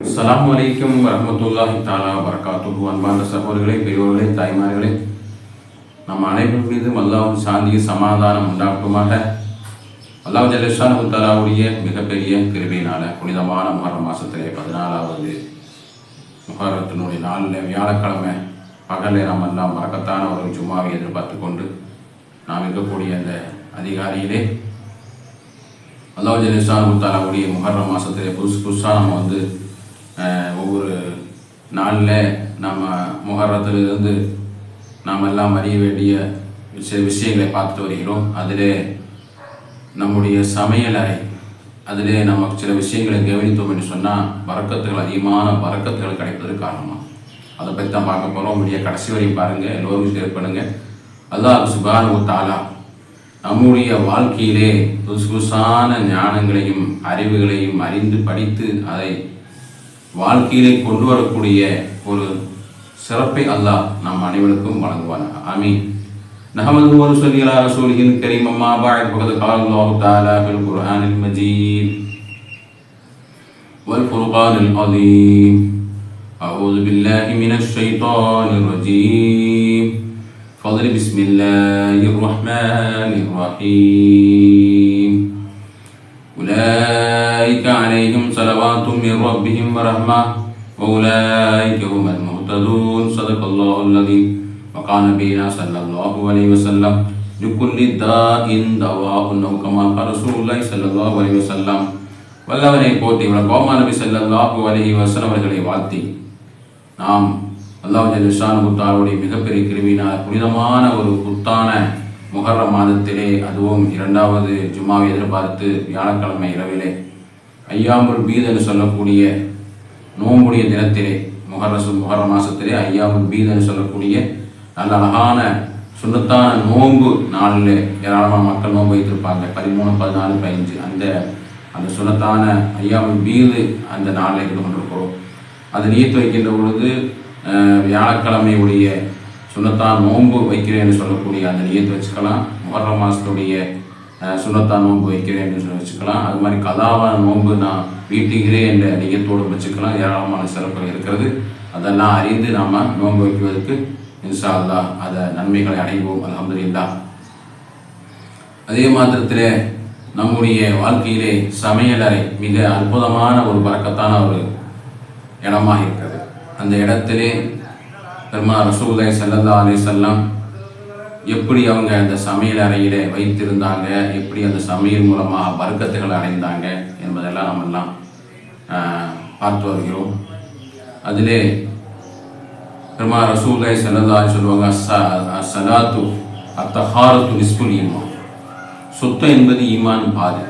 அஸ்லாம் வலைக்கம் வரமத்துல்லாஹி தாலா வரகாத்து அன்பான சகோதரர்களே பெரியோர்களே தாய்மார்களே நம் அனைவரும் மீதும் அல்லாவும் சாந்திய சமாதானம் உண்டாகட்டுமாக அல்லாஹ் ஜல்லிஷானு தாலாவுடைய மிகப்பெரிய கிருபையினால புனிதமான முஹர்ரம் மாசத்திலே பதினாலாவது முகரத்தினுடைய நாளில் வியாழக்கிழமை பகலில் நாம் எல்லாம் மறக்கத்தான ஒரு சும்மாவை எதிர்பார்த்து கொண்டு நாம் இருக்கக்கூடிய அந்த அதிகாரியிலே அல்லாஹ் ஜலிஷானு தாலாவுடைய முஹர்ரம் மாசத்திலே புதுசு புதுசாக நம்ம வந்து ஒவ்வொரு நாளில் நம்ம முகரத்திலிருந்து நாம் எல்லாம் அறிய வேண்டிய சில விஷயங்களை பார்த்துட்டு வருகிறோம். அதிலே நம்முடைய சமையல் அறை அதிலே நம்ம சில விஷயங்களை கவனித்தோம் என்று சொன்னால் வரக்கத்துகள் அதிகமான வரக்கத்துகள் கிடைப்பதற்கு காரணமாக அதை பற்றி தான் பார்க்க போகிறோம் வீடியோ கடைசி வரையும் பாருங்கள் எல்லோரும் ஷேர் பண்ணுங்கள் அல்லாஹ் சுபானு தாலா நம்முடைய வாழ்க்கையிலே புதுசு புதுசான ஞானங்களையும் அறிவுகளையும் அறிந்து படித்து அதை வாழ்க்கையிலே கொண்டு வரக்கூடிய ஒரு சிறப்பை அல்லாஹ் நம் அனைவருக்கும் வழங்குவான் ஆமீன் نحمده ونصلي على رسوله الكريم أما بعد فقد قال الله تعالى في القرآن المجيد والفرقان العظيم أعوذ بالله من الشيطان الرجيم فضل بسم الله الرحمن الرحيم أولئك عليهم صلوات من ربهم ورحمة وأولئك هم المهتدون صدق الله العظيم وقال نبينا صلى الله عليه وسلم لكل داء دواء أو كما قال رسول الله صلى الله عليه وسلم வல்லவனை போட்டி கோமா நபி ஸல்லல்லாஹு அலைஹி வஸல்லம் அவர்களை வாழ்த்தி நாம் அல்லாஹ் ஜல்லிஷான் புத்தாருடைய மிகப்பெரிய கிருமியினால் புனிதமான ஒரு புத்தான முஹர்ரம் மாதத்திலே அதுவும் இரண்டாவது ஜும்மாவை எதிர்பார்த்து வியாழக்கிழமை இரவிலே ஐயாமுல் பீத் என்று சொல்லக்கூடிய நோம்புடைய தினத்திலே முஹர்ரசு முகர மாசத்திலே ஐயாமுல் பீத் என்று சொல்லக்கூடிய நல்ல அழகான சுண்ணத்தான நோன்பு நாளில் ஏராளமான மக்கள் நோன்பு வைத்திருப்பாங்க. பதிமூணு பதினாலு பதினஞ்சு அந்த அந்த சுண்ணத்தான ஐயாமுல் பீது அந்த நாளில் இருந்து கொண்டிருக்கிறோம். அது நீத்து வைக்கின்ற பொழுது வியாழக்கிழமையுடைய சுண்ணத்தான் நோன்பு வைக்கிறேன் என்று சொல்லக்கூடிய அந்த நீத்து வச்சுக்கலாம். முகர மாதத்துடைய சுண்ணத்தான் நோன்பு வைக்கிறேன் என்று சொல்லி வச்சுக்கலாம். அது மாதிரி கதாவான நோன்பு நான் வீட்டுகிறேன் என்ற நியத்தோடு வச்சுக்கலாம். ஏராளமான சிறப்புகள் இருக்கிறது. அதெல்லாம் அறிந்து நாம் நோன்பு வைப்பதற்கு இன்ஷா அதை நன்மைகளை அடைவோம். அல்ஹம்துலில்லாஹ். அதே மாத்திரத்தில் நம்முடைய வாழ்க்கையிலே சமையலறை மிக அற்புதமான ஒரு பறக்கத்தான ஒரு இடமாக இருக்கிறது. அந்த இடத்திலே பெருமா ரசூலை செல்லல்லா அலி செல்லாம் எப்படி அவங்க அந்த சமையல் அறையிலே வைத்திருந்தாங்க எப்படி அந்த சமையல் மூலமாக வர்க்கத்துகள் அடைந்தாங்க என்பதெல்லாம் நம்மெல்லாம் பார்த்து வருகிறோம். அதிலே பெருமா ரசூலை சல்லல்லா சொல்லுவாங்க சலாத்து அத்தஹாரத்து நிஸ்புல் ஈமான். சுத்தம் என்பது ஈமான் பாது.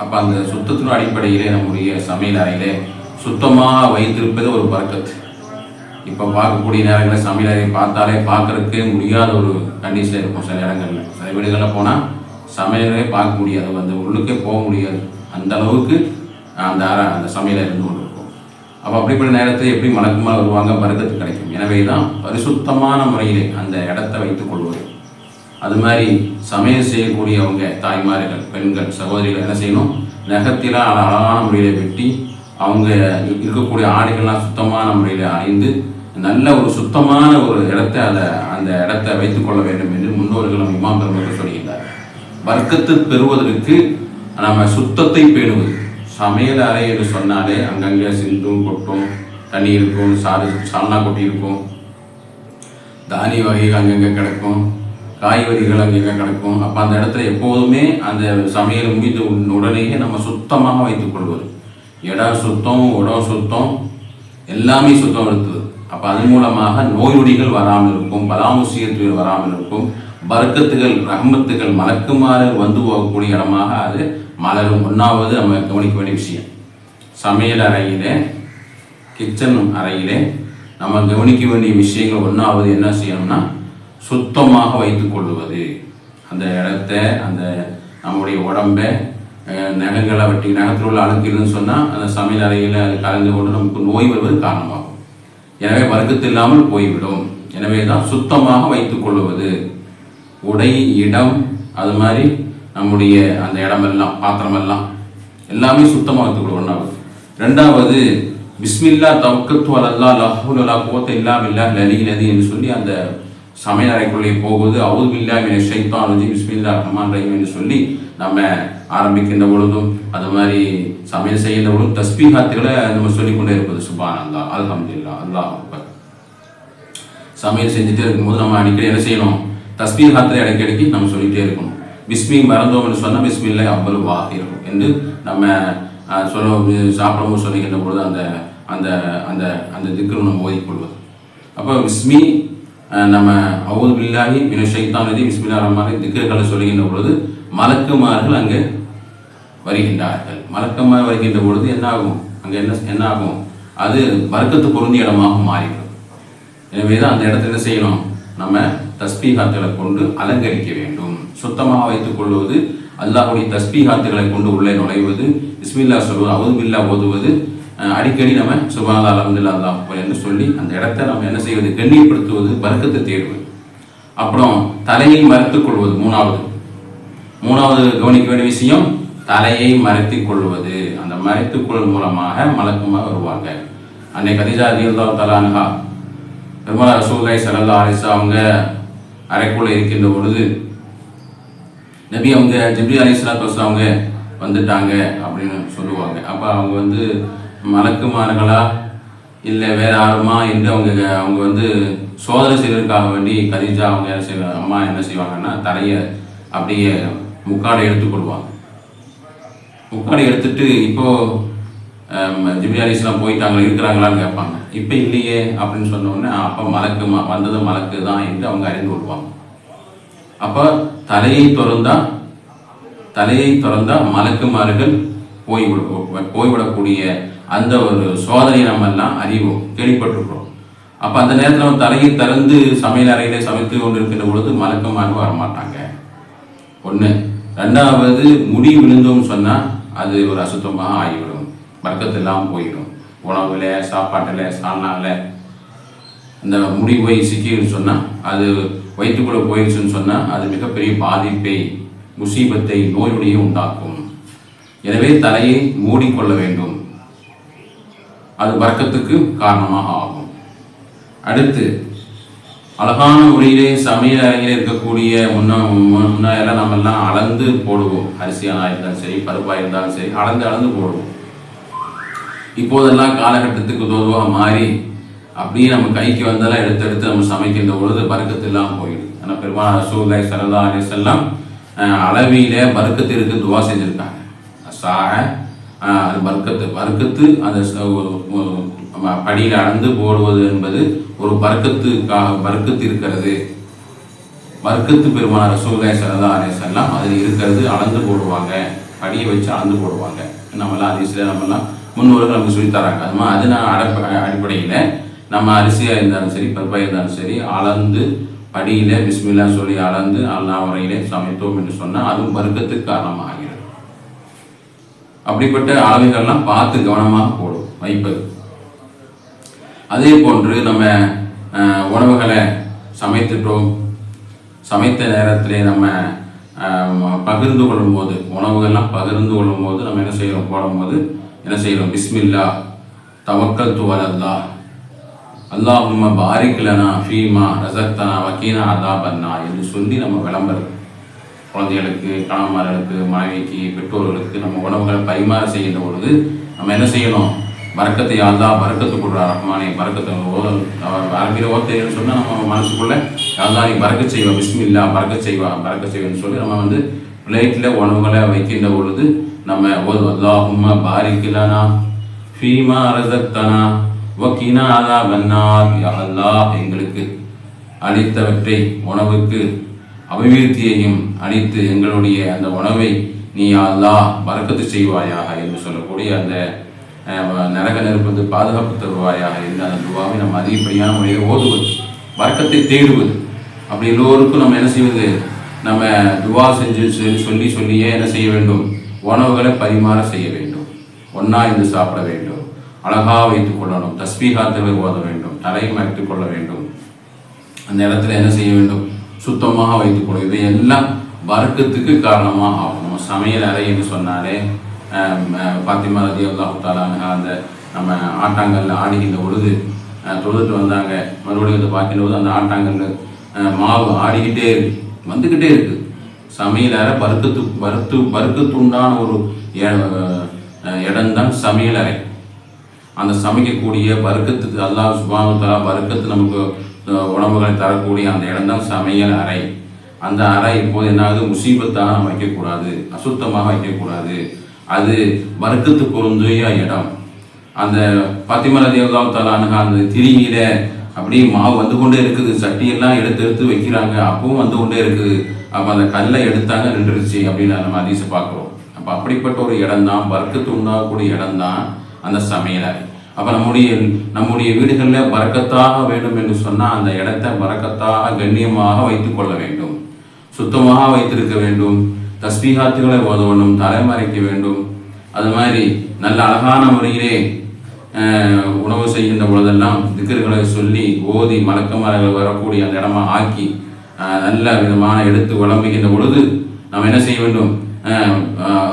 அப்போ அந்த சுத்தத்தின் அடிப்படையிலே நம்முடைய சமையல் அறையிலே சுத்தமாக வைத்திருப்பது ஒரு பறக்கத்து. இப்போ பார்க்கக்கூடிய நேரங்களில் சமையல் பார்த்தாலே பார்க்கறதுக்கே முடியாத ஒரு கண்டிஷன் இருக்கும் சில இடங்களில். சில வீடுகளில் போனால் சமையலே பார்க்க முடியாது. அந்த உள்ளுக்கே போக முடியாது. அந்த அளவுக்கு அந்த அந்த சமையலை இருந்து கொண்டு இருக்கும் அப்போ அப்படிப்பட்ட நேரத்தில் எப்படி மலக்குமார் வருவாங்க? பறக்கத்து கிடைக்கும். எனவே தான் பரிசுத்தமான முறையிலே அந்த இடத்த வைத்துக் கொள்வது. அது மாதிரி சமையல் செய்யக்கூடியவங்க தாய்மார்கள் பெண்கள் சகோதரிகள் என்ன செய்யணும்? நகத்தில் அழகான முறையில் வெட்டி அவங்க இருக்கக்கூடிய ஆடைகள்லாம் சுத்தமான முறையில் அணிந்து நல்ல ஒரு சுத்தமான ஒரு இடத்தை அதை அந்த இடத்த வைத்துக் கொள்ள வேண்டும் என்று முன்னோர்களும் இமாம் பெருமக்கள் சொல்கின்றார். வர்க்கத்து பெறுவதற்கு நம்ம சுத்தத்தை பேணுவது. சமையல் அறை என்று சொன்னாலே அங்கங்கே சிந்தும் கொட்டும் தண்ணி இருக்கும் சாறு சால்னா கொட்டி இருக்கும். தானிய வகைகள் அங்கங்கே கிடக்கும். காய்கறிகள் அங்கங்கே கிடக்கும். அப்போ அந்த இடத்துல எப்போதுமே அந்த சமையல் முடிந்த உடனேயே நம்ம சுத்தமாக வைத்துக் கொள்வது. இடம் சுத்தம் உடம் சுத்தம் எல்லாமே சுத்தம் எடுத்தது. அப்போ அதன் மூலமாக நோய் நொடிகள் வராமல் இருக்கும் பலாமுசியத்துகள் வராமல் இருக்கும் வர்க்கத்துகள் ரஹமத்துகள் மலக்குமாறு வந்து போகக்கூடிய இடமாக அது மலரும். ஒன்றாவது நம்ம கவனிக்க வேண்டிய விஷயம். சமையல் அறையிலே கிச்சன் அறையிலே நம்ம கவனிக்க வேண்டிய விஷயங்கள் ஒன்றாவது என்ன செய்யணும்னா சுத்தமாக வைத்துக்கொள்வது அந்த இடத்த அந்த நம்முடைய உடம்ப நகங்களை வெட்டி நகத்தில் உள்ள அழுக்கில்னு சொன்னால் அந்த சமையல் அறையில் அது கலந்து கொண்டு நமக்கு நோய் வருவது காரணமாகும். எனவே வர்க்கத்து போய்விடும். எனவே தான் சுத்தமாக வைத்துக் கொள்வது உடை இடம் அது மாதிரி நம்முடைய அந்த இடமெல்லாம் பாத்திரமெல்லாம் எல்லாமே சுத்தமாக வைத்துக் கொள்வது ஒன்றாவது ரெண்டாவது பிஸ்மில்லா தவக்கத்து அல்லா லஹுலா கோத்த இல்லா லலி நதி என்று சொல்லி அந்த சமையல் அறைக்குள்ளே போகுது. அவுது பில்லா மின ஷைத்தான் பிஸ்மில்லா ரஹ்மான் ரஹீம் என்று சொல்லி நம்ம ஆரம்பிக்கின்ற பொழுதும் அது மாதிரி சமையல் செய்கின்ற பொழுதும் தஸ்பீஹாத்துகளை நம்ம சொல்லிக்கொண்டே இருப்பது சுபான் அல்லா அல்ஹம்துலில்லா அல்லாஹ் அக்பர். சமையல் செஞ்சுட்டே இருக்கும்போது நம்ம அடிக்கடி என்ன செய்யணும்? தஸ்பீஹாத்தை அடிக்கடிக்கு நம்ம சொல்லிட்டே இருக்கணும். பிஸ்மி மறந்தோம்னு சொன்னால் பிஸ்மில்லை அவ்வளவு வாகிரும் என்று நம்ம சொல்ல சாப்பிடும்போது சொல்லுகின்ற பொழுது அந்த அந்த அந்த அந்த திக்ரு நம்ம ஓதிக்கொள்வது. அப்போ பிஸ்மி அஹ், நம்ம அவுது பில்லாஹி மின ஷைத்தான் ரஜி பிஸ்மில்லா ரஹ்மான் திக்ருகளை சொல்லுகின்ற பொழுது மலக்குமார்கள் அங்கே வருகின்றார்கள். மலக்கமாக வருகின்ற பொழுது என்ன ஆகும் அங்கே என்ன என்ன ஆகும் அது வர்க்கத்து பொருந்திய இடமாக மாறிவிடும். எனவே தான் அந்த இடத்துல என்ன செய்யணும்? நம்ம தஸ்பீகாத்துகளை கொண்டு அலங்கரிக்க வேண்டும். சுத்தமாக வைத்துக் கொள்வது அல்லாஹுடைய தஸ்பீகாத்துகளை கொண்டு உள்ளே நுழைவது இஸ்மில்லா சொல்வது அவதுமில்லா ஓதுவது அடிக்கடி நம்ம சுபாலா அலமதுல்லா அல்லாஹ் என்று சொல்லி அந்த இடத்த நம்ம என்ன செய்வது? கண்ணியப்படுத்துவது வர்க்கத்தை தேடுவது. அப்புறம் தலையை மறுத்துக் கொள்வது மூணாவது. மூணாவது கவனிக்க வேண்டிய விஷயம் தலையை மறைத்துக் கொள்வது. அந்த மறைத்துக் கொள்வது மூலமாக மலக்குமாக வருவாங்க. அன்னை கதிஜா அதிகல்லா தலான்ஹா பெருமாள் ரசூல்லாய் சரல்லா அலிசா அவங்க அறைக்குள்ள இருக்கின்ற பொழுது நபி அவங்க ஜிப்ரி அலிஸ்லாத்து அவங்க வந்துட்டாங்க அப்படின்னு சொல்லுவாங்க. அப்போ அவங்க வந்து மலக்குமார்களா? இல்லை வேற யாருமா? என்று அவங்க அவங்க வந்து சோதனை செய்வதற்காக வேண்டி கதிஜா அவங்க என்ன செய்வாங்க அம்மா என்ன செய்வாங்கன்னா தலையை அப்படியே முக்காடை எடுத்துக்கொள்வாங்க முக்காடை எடுத்துட்டு இப்போ ஜிப்ரி அலிஸ்லாம் போயிட்டாங்க இருக்கிறாங்களான்னு கேட்பாங்க. இப்போ இல்லையே அப்படின்னு சொன்னோடனே அப்போ மலக்கு வந்தது மலக்கு தான் என்று அவங்க அறிந்து கொள்வாங்க. அப்போ தலையை திறந்தா தலையை திறந்தா மலக்குமார்கள் போய்விட போய்விடக்கூடிய அந்த ஒரு சோதனை நம்ம எல்லாம் அறிவோம் கேள்விப்பட்டிருக்கிறோம். அப்போ அந்த நேரத்தில் நம்ம தலையை திறந்து சமையல் அறையிலே சமைத்து கொண்டு இருக்கின்ற பொழுது மலக்குமார்கள் வரமாட்டாங்க. ஒன்று ரெண்டாவது முடி விழுந்தோம்னு சொன்னால் அது ஒரு அசுத்தமாக ஆகிவிடும். வர்க்கத்தெல்லாம் போயிடும். உணவுல சாப்பாட்டில் சாணால இந்த முடி போய் சிக்கின்னு சொன்னால் அது வயிற்றுக்குள்ளே போயிடுச்சுன்னு சொன்னால் அது மிகப்பெரிய பாதிப்பை முசீபத்தை நோயுடைய உண்டாக்கும். எனவே தலையை மூடிக்கொள்ள வேண்டும். அது வர்க்கத்துக்கு காரணமாக ஆகும். அடுத்து அழகான முறையிலே சமையல் அறையில் இருக்கக்கூடிய முன்ன முன்ன- முன்னாயெல்லாம் நம்ம எல்லாம் அளந்து போடுவோம். அரிசியாக இருந்தாலும் சரி பருப்பாக இருந்தாலும் சரி அளந்து அளந்து போடுவோம். இப்போதெல்லாம் காலகட்டத்துக்கு தோதுவாக மாறி அப்படியே நம்ம கைக்கு வந்தெல்லாம் எடுத்து எடுத்து நம்ம சமைக்கின்ற பொழுது பருக்கத்தெல்லாம் போயிடுது. ஆனால் பெருமாள் ரசூல்லாய் சரதா அலிசல்லாம் அளவியில பருக்கத்திற்கு துவா செஞ்சுருக்காங்க. சாக அது பருக்கத்து பருக்கத்து அந்த படியில் அளந்து போடுவது என்பது ஒரு வர்க்கத்துக்காக வர்க்கத்து இருக்கிறது. வர்க்கத்து பெருமான ரசூல்லாய் சரதா அலிசல்லாம் அதில் இருக்கிறது அளந்து போடுவாங்க. படியை வச்சு அளந்து போடுவாங்க. நம்மளாம் அரிசியில் நம்மலாம் முன்னோர்கள் நமக்கு சொல்லித் தராங்க. அது மாதிரி அது நான் அடப்ப அடிப்படையில் நம்ம அரிசியாக இருந்தாலும் சரி பருப்பாக இருந்தாலும் சரி அளந்து படியில் பிஸ்மில்லா சொல்லி அளந்து அல்லா வரையிலே சமைத்தோம் என்று சொன்னால் அதுவும் வர்க்கத்துக்கு காரணமாகிறது. அப்படிப்பட்ட அளவுகள்லாம் பார்த்து கவனமாக போடும் வைப்பது. அதே போன்று நம்ம உணவுகளை சமைத்துட்டோம். சமைத்த நேரத்திலே நம்ம பகிர்ந்து பகிர்ந்து கொள்ளும்போது உணவுகள்லாம் பகிர்ந்து கொள்ளும்போது நம்ம என்ன செய்கிறோம் போடும்போது என்ன செய்கிறோம் பிஸ்மில்லா தவக்கல் துவலல்லா அல்லாஹும்ம பாரிக்லனா ஃபீமா ரசக்தனா வக்கீனா அதாபன்னா என்று சொல்லி நம்ம விளம்பரம். குழந்தைகளுக்கு கணவன்மார்களுக்கு மனைவிக்கு பெற்றோர்களுக்கு நம்ம உணவுகளை பரிமாற செய்கின்ற பொழுது நம்ம என்ன செய்யணும்? பறக்கத்தை யாழ்தா பறக்கத்து கொடுறா ரஹ்மானே. பறக்கத்தை ஓதல் அரபியில் ஓத்தைன்னு சொன்னால் நம்ம மனசுக்குள்ள யாழ்தா நீ பறக்க செய்வா பிஸ்மில்லா பறக்க செய்வா பறக்க செய்வேன்னு சொல்லி நம்ம வந்து பிளேட்டில் உணவுகளை வைக்கின்ற பொழுது நம்ம ஓது அல்லாஹும்ம பாரிக்கலானா ஃபீமா ரசக்தனா வக்கீனா அதா பன்னார் யா அல்லாஹ் எங்களுக்கு அளித்தவற்றை உணவுக்கு அபிவிருத்தியையும் அளித்து எங்களுடைய அந்த உணவை நீ அல்லா பறக்கத்து செய்வாயாக என்று சொல்லக்கூடிய அந்த நரக நெருப்பது பாதுகாப்பு தருவாயாக இருந்து அந்த துவாவை நம்ம அதிகப்படியான முறையில் ஓதுவது வர்க்கத்தை தேடுவது. அப்படி எல்லோருக்கும் நம்ம என்ன செய்வது? நம்ம துவா செஞ்சு சொல்லி- சொல்லி சொல்லியே என்ன செய்ய வேண்டும்? உணவுகளை பரிமாற செய்ய வேண்டும். ஒன்றா இருந்து சாப்பிட வேண்டும். அழகாக வைத்துக் கொள்ளணும். தஸ்பீகாத்துகளை ஓத வேண்டும். தலையை மறைத்துக் கொள்ள வேண்டும். அந்த இடத்துல என்ன செய்ய வேண்டும்? சுத்தமாக வைத்துக் கொள்ளும் இவை எல்லாம் வர்க்கத்துக்கு காரணமாக ஆகும் சமையல் அறை என்று சொன்னாலே பாத்திமா ரதி அல்லாஹு அந்த நம்ம ஆட்டாங்கல்ல ஆடுகின்ற பொழுது தொழுதுட்டு வந்தாங்க. மறுபடியும் வந்து பார்க்கின்ற போது அந்த ஆட்டாங்கல்ல மாவு ஆடிக்கிட்டே இருக்கு வந்துக்கிட்டே இருக்கு. சமையலறை பருக்கத்து பருத்து பருக்கத்துண்டான ஒரு இடம்தான் சமையலறை அந்த சமைக்கக்கூடிய பருக்கத்துக்கு அல்லாஹ் சுபானு தலா நமக்கு உடம்புகளை உணவுகளை தரக்கூடிய அந்த இடம்தான் சமையல் அறை. அந்த அறை இப்போது என்னாவது முசீபத்தாக வைக்கக்கூடாது அசுத்தமாக வைக்கக்கூடாது. அது வர்க்கத்து பொருந்திய இடம். அந்த பத்திமரதேவதாம் தலானுங்க அந்த திரியில அப்படியே மாவு வந்து கொண்டே இருக்குது. சட்டியெல்லாம் எடுத்து எடுத்து வைக்கிறாங்க. அப்பவும் வந்து கொண்டே இருக்குது. அப்போ அந்த கல்லை எடுத்தாங்க நின்றுருச்சு அப்படின்னு நம்ம அதிச பார்க்குறோம். அப்போ அப்படிப்பட்ட ஒரு இடம் தான் வர்க்கத்து உண்டாகக்கூடிய இடம் தான் அந்த சமையலறை அப்போ நம்முடைய நம்முடைய வீடுகளில் பறக்கத்தாக வேண்டும் என்று சொன்னால் அந்த இடத்தை பறக்கத்தாக கண்ணியமாக வைத்து கொள்ள வேண்டும். சுத்தமாக வைத்திருக்க வேண்டும். தஸ்பீகாத்துகளை உதவணும் தலைமறைக்க வேண்டும். அது மாதிரி நல்ல அழகான முறையிலே உணவு செய்கின்ற பொழுதெல்லாம் திக்கர்களை சொல்லி ஓதி மலக்கமரங்கள் வரக்கூடிய அந்த இடமா ஆக்கி நல்ல விதமான எடுத்து விளம்புகின்ற பொழுது நாம் என்ன செய்ய வேண்டும்?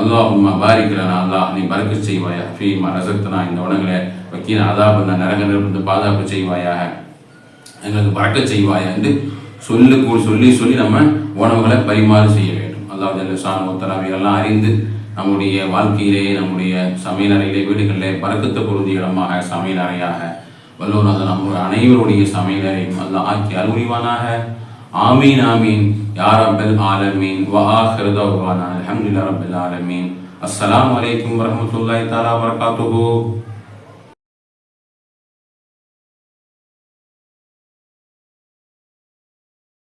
அல்லாஹும்மா பாரிக்கிறனா அல்லாஹ் நீ பறக்க செய்வாயா? ஃபீமா ரசக்தனா இந்த உணவுகளை வக்கீல் அதாப நரக நிறுவனத்தை பாதுகாப்பு செய்வாயாக? எங்களுக்கு பறக்க செய்வாயா என்று சொல்லு சொல்லி சொல்லி நம்ம உணவுகளை பரிமாறு செய்ய வேண்டும். அல்லாஹ் ஜல்லுசான் உத்தரவையெல்லாம் அறிந்து நம்முடைய வாழ்க்கையிலே நம்முடைய சமையலறையிலே வீடுகளிலே பறக்கத்தை பொருந்திய இடமாக சமையலறையாக வல்லூர் நம்முடைய அனைவருடைய சமையலறையும் அல்ல ஆக்கி அருள்வானாக ஆமீன் ஆமீன். யார் ரப்பல் ஆலமீன். வ ஆஹிரு தஅவானா அல்ஹம்துலில்லாஹி ஆலமீன். அஸ்லாம் வலைக்கம் வரமத்துல்லாய் தாலா வபரகாத்துஹு.